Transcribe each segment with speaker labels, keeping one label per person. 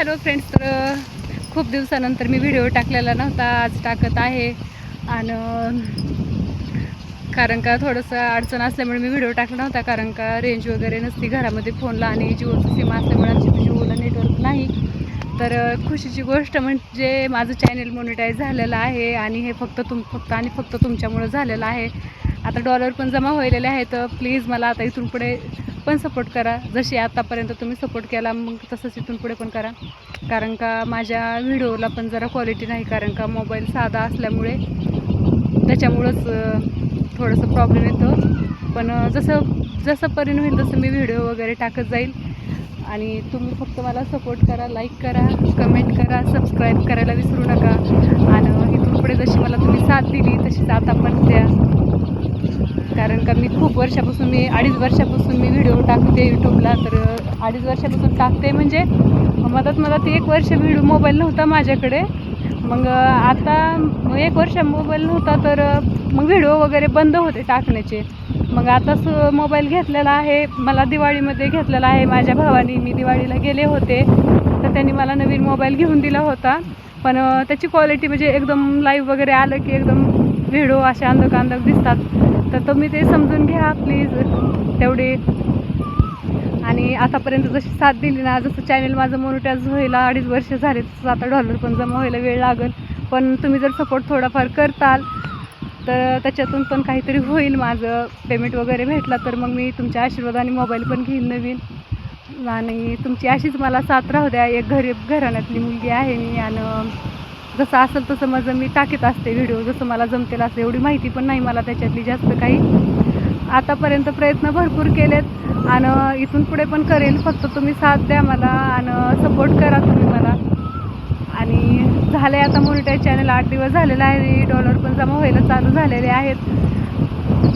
Speaker 1: Hello friends तर खूप दिवसानंतर मी व्हिडिओ टाकलेला नव्हता आज टाकत आहे. आणि कारण का थोडंसं अडचण असल्यामुळे मी व्हिडिओ टाकला नव्हता कारण का रेंज वगैरे नसती घरामध्ये फोनला आणि जिओचं सिम असल्यामुळे आमची जिओला नेटवर्क नाही. तर खुशीची गोष्ट म्हणजे माझं चॅनेल मोनिटाईज झालेलं आहे आणि हे फक्त तुम फक्त आणि फक्त तुमच्यामुळं झालेलं आहे. आता डॉलर पण जमा व्हायलेले आहेत तर प्लीज मला आता इथून पुढे पण सपोर्ट करा. जशी आतापर्यंत तुम्ही सपोर्ट केला मग तसंच इथून पुढे पण करा. कारण का माझ्या व्हिडिओला पण जरा क्वालिटी नाही कारण का मोबाईल साधा असल्यामुळे त्याच्यामुळंच थोडंसं प्रॉब्लेम येतो. पण जसं जसं परिणाम होईल तसं मी व्हिडिओ वगैरे टाकत जाईल. आणि तुम्ही फक्त मला सपोर्ट करा लाईक करा कमेंट करा सबस्क्राईब करायला विसरू नका. आणि इथून पुढे जशी मला तुम्ही साथ दिली तशीच आता पण द्या. कारण का मी खूप वर्षापासून मी अडीच वर्षापासून मी व्हिडिओ टाकते यूट्यूबला तर अडीच वर्षापासून टाकते म्हणजे मधात मधात एक वर्ष व्हिडिओ मोबाईल नव्हता माझ्याकडे. मग आता मग एक वर्ष मोबाईल नव्हता तर मग व्हिडिओ वगैरे बंद होते टाकण्याचे. मग आताच मोबाईल घेतलेला आहे मला दिवाळीमध्ये घेतलेला आहे माझ्या भावाने. मी दिवाळीला गेले होते तर त्यांनी मला नवीन मोबाईल घेऊन दिला होता. पण त्याची क्वालिटी म्हणजे एकदम लाईव्ह वगैरे आलं की एकदम व्हिडिओ असे अंधक अंधक दिसतात. तर तुम्ही ते समजून घ्या प्लीज तेवढे. आणि आतापर्यंत जशी साथ दिली ना जसं चॅनल माझं मोनिटाईज व्हायला अडीच वर्ष झाले तसं आता डॉलर पण जमा व्हायला वेळ लागेल. पण तुम्ही जर सपोर्ट थोडाफार करताल तर त्याच्यातून पण काहीतरी होईल माझं. पेमेंट वगैरे भेटला तर मग मी तुमच्या आशीर्वादाने मोबाईल पण घेईन नवीन. आणि तुमची अशीच मला साथ राहू द्या. एक गरीब घराण्यातली मुलगी आहे मी आणि जसं असेल तसं माझं मी टाकीत असते व्हिडिओ जसं मला जमतेल असं एवढी माहिती पण नाही मला त्याच्यातली जास्त काही. आतापर्यंत प्रयत्न भरपूर केलेत आणि इथून पुढे पण करेल. फक्त तुम्ही साथ द्या मला आणि सपोर्ट करा तुम्ही मला. आणि झालं आहे आता मोनिटाईज चॅनल आठ दिवस झालेला आहे. डॉलर पण जमा व्हायला चालू झालेले आहेत.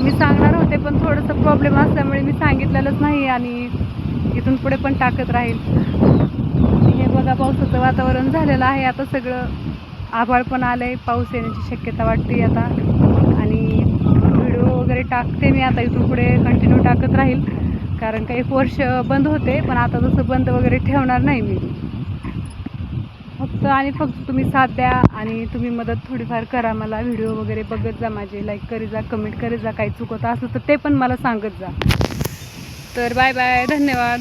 Speaker 1: मी सांगणार होते पण थोडंसं प्रॉब्लेम असल्यामुळे मी सांगितलेलंच नाही आणि इथून पुढे पण टाकत राहील. हे बघा पावसाचं वातावरण झालेलं आहे. आता सगळं आभाळ पण आलं आहे पाऊस येण्याची शक्यता वाटते आता. आणि व्हिडिओ वगैरे टाकते मी आता इथून पुढे कंटिन्यू टाकत राहील. कारण का एक वर्ष बंद होते पण आता तसं बंद वगैरे ठेवणार नाही मी. फक्त आणि फक्त तुम्ही साथ द्या आणि तुम्ही मदत थोडीफार करा मला. व्हिडिओ वगैरे बघत जा माझे लाईक करी जा कमेंट करी जा. काही चुकत असलं तर ते पण मला सांगत जा. तर बाय बाय धन्यवाद.